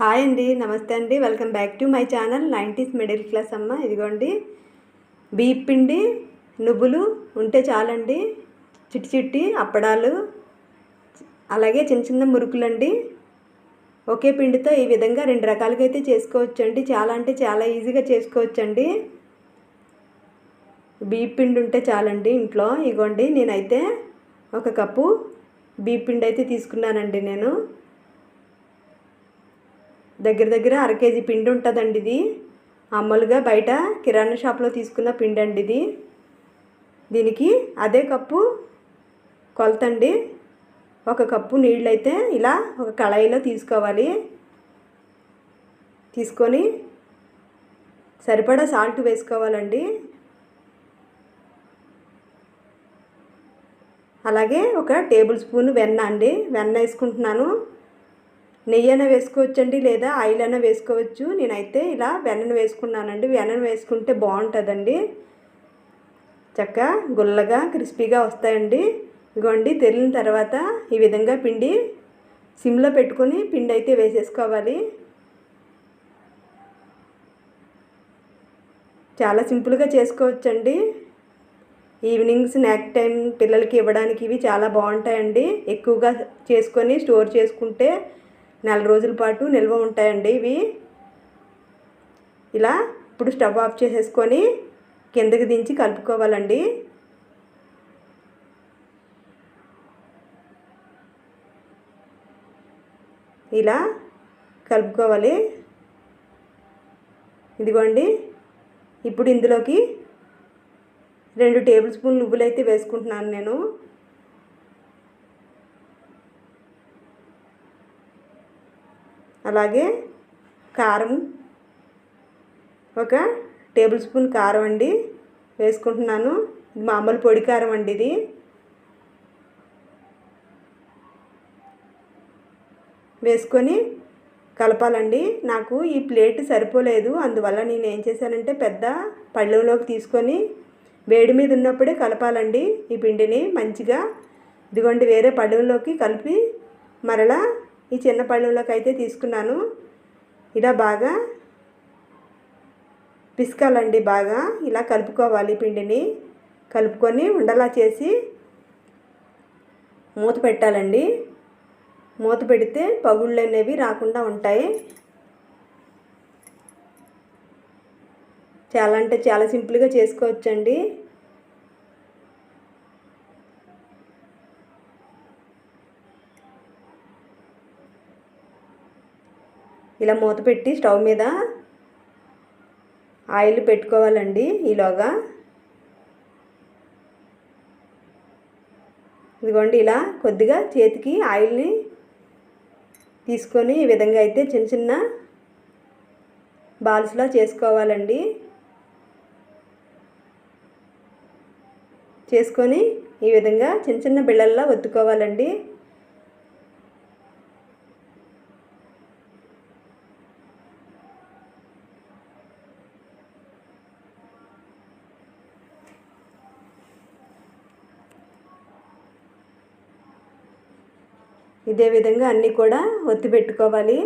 Hi అండి నమస్తే అండి. Welcome back to my channel nineties middle class అమ్మ. ఇదిగోండి బీప్ పిండి నువ్వులు ఉంటే చాలండి. చిట్టి చిట్టి అప్పడాలు అలాగే చిన్న చిన్న మురుకులండి. ఒకే పిండితో ఈ విధంగా రెండు రకాలుగా అయితే చేసుకోవచ్చండి. చాలా అంటే చాలా ఈజీగా చేసుకోవచ్చండి. బీప్ పిండి ఉంటే చాలండి ఇంట్లో. ఇగోండి నేనైతే ఒక కప్పు బీప్ పిండి అయితే తీసుకున్నానండి నేను. దగ్గర దగ్గర అర కేజీ పిండి ఉంటుందండి ఇది. మామూలుగా బయట కిరాణా షాప్లో తీసుకున్న పిండి అండి ఇది. దీనికి అదే కప్పు కొలతండి. ఒక కప్పు నీళ్ళు అయితే ఇలా ఒక కళాయిలో తీసుకోవాలి. తీసుకొని సరిపడా సాల్ట్ వేసుకోవాలండి. అలాగే ఒక టేబుల్ స్పూన్ వెన్న అండి. వెన్న వేసుకుంటున్నాను. నెయ్యి అయినా వేసుకోవచ్చండి లేదా ఆయిల్ అయినా వేసుకోవచ్చు. నేనైతే ఇలా వెన్నను వేసుకున్నానండి. వెన్నను వేసుకుంటే బాగుంటుందండి. చక్క గుల్లగా క్రిస్పీగా వస్తాయండి. ఇగోండి తెరిలిన తర్వాత ఈ విధంగా పిండి సిమ్లో పెట్టుకొని పిండి అయితే వేసేసుకోవాలి. చాలా సింపుల్గా చేసుకోవచ్చండి. ఈవినింగ్ స్నాక్ టైం పిల్లలకి ఇవ్వడానికి ఇవి చాలా బాగుంటాయండి. ఎక్కువగా చేసుకొని స్టోర్ చేసుకుంటే నెల రోజుల పాటు నిల్వ ఉంటాయండి ఇవి. ఇలా ఇప్పుడు స్టవ్ ఆఫ్ చేసేసుకొని కిందకి దించి కలుపుకోవాలండి. ఇలా కలుపుకోవాలి. ఇదిగోండి. ఇప్పుడు ఇందులోకి రెండు టేబుల్ స్పూన్ నువ్వులైతే వేసుకుంటున్నాను నేను. అలాగే కారం ఒక టేబుల్ స్పూన్ కారం అండి వేసుకుంటున్నాను. మామూలు పొడి కారం అండి ఇది. వేసుకొని కలపాలండి. నాకు ఈ ప్లేట్ సరిపోలేదు. అందువల్ల నేను ఏం చేశానంటే పెద్ద పళ్ళెంలోకి తీసుకొని వేడి మీద ఉన్నప్పుడే కలపాలండి ఈ పిండిని మంచిగా. ఇదిగోండి వేరే పళ్ళెంలోకి కలిపి మరలా ఈ చిన్న పళ్ళెంలోకి అయితే తీసుకున్నాను. ఇలా బాగా పిసకాలండి బాగా. ఇలా కలుపుకోవాలి పిండిని. కలుపుకొని ఉండలా చేసి మూత పెట్టాలండి. మూత పెడితే పగుళ్ళు అనేవి రాకుండా ఉంటాయి. చాలా అంటే చాలా సింపుల్గా చేసుకోవచ్చండి. ఇలా మూత పెట్టి స్టవ్ మీద ఆయిల్ పెట్టుకోవాలండి ఈలోగా. ఇదిగోండి ఇలా కొద్దిగా చేతికి ఆయిల్ని తీసుకొని ఈ విధంగా అయితే చిన్న చిన్న బాల్స్లా చేసుకోవాలండి. చేసుకొని ఈ విధంగా చిన్న చిన్న బిళ్ళల్లా ఒత్తుకోవాలండి. ఇదే విధంగా అన్నీ కూడా ఒత్తి పెట్టుకోవాలి.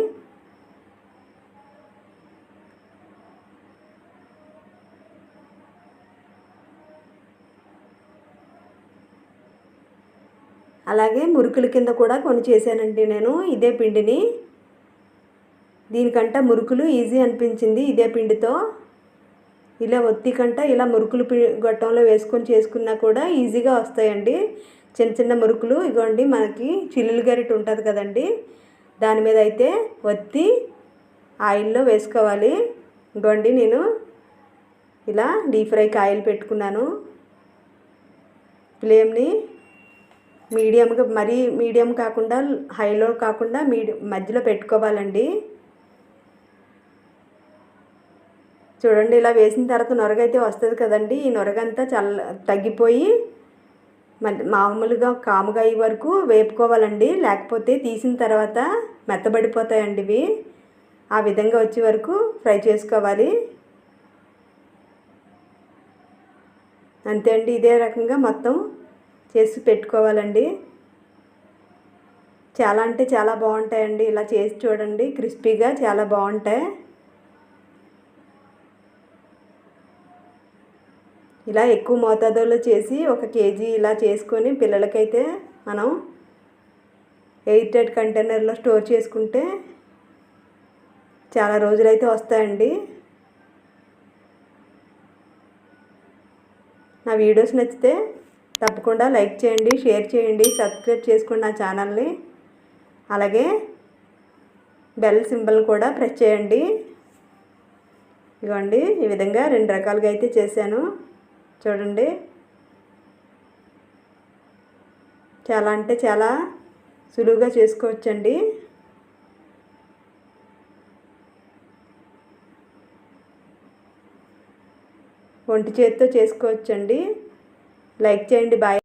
అలాగే మురుకుల కింద కూడా కొన్ని చేశానండి నేను ఇదే పిండిని. దీనికంట మురుకులు ఈజీ అనిపించింది ఇదే పిండితో. ఇలా ఒత్తి కంట ఇలా మురుకులు పి గొట్టంలో వేసుకొని చేసుకున్నా కూడా ఈజీగా వస్తాయండి. చిన్న చిన్న మురుకులు ఇగోండి మనకి చిల్లులు గరిట ఉంటుంది కదండి. దాని మీద అయితే ఒత్తి ఆయిల్లో వేసుకోవాలి. ఇగోండి నేను ఇలా డీప్ ఫ్రైకి ఆయిల్ పెట్టుకున్నాను. ఫ్లేమ్ని మీడియంగా మరీ మీడియం కాకుండా హైలో కాకుండా మీడి మధ్యలో పెట్టుకోవాలండి. చూడండి ఇలా వేసిన తర్వాత నొరగైతే వస్తుంది కదండి. ఈ నొరగంతా చల్ల తగ్గిపోయి మామూలుగా కాముగా అయ్యే వరకు వేపుకోవాలండి. లేకపోతే తీసిన తర్వాత మెత్తబడిపోతాయండి ఇవి. ఆ విధంగా వచ్చే వరకు ఫ్రై చేసుకోవాలి. అంతే అండి. ఇదే రకంగా మొత్తం చేసి పెట్టుకోవాలండి. చాలా అంటే చాలా బాగుంటాయండి. ఇలా చేసి చూడండి. క్రిస్పీగా చాలా బాగుంటాయి. ఇలా ఎక్కువ మోతాదులో చేసి ఒక కేజీ ఇలా చేసుకొని పిల్లలకైతే మనం ఎయిట్ టైట్ కంటైనర్లో స్టోర్ చేసుకుంటే చాలా రోజులైతే వస్తాయండి. నా వీడియోస్ నచ్చితే తప్పకుండా లైక్ చేయండి షేర్ చేయండి సబ్స్క్రైబ్ చేసుకోండి నా ఛానల్ని. అలాగే బెల్ సింబల్ కూడా ప్రెస్ చేయండి. ఇదిగోండి ఈ విధంగా రెండు రకాలుగా అయితే చేశాను. చూడండి. చాలా అంటే చాలా సులువుగా చేసుకోవచ్చండి. ఒంటి చేతితో చేసుకోవచ్చండి. లైక్ చేయండి. బాయ్.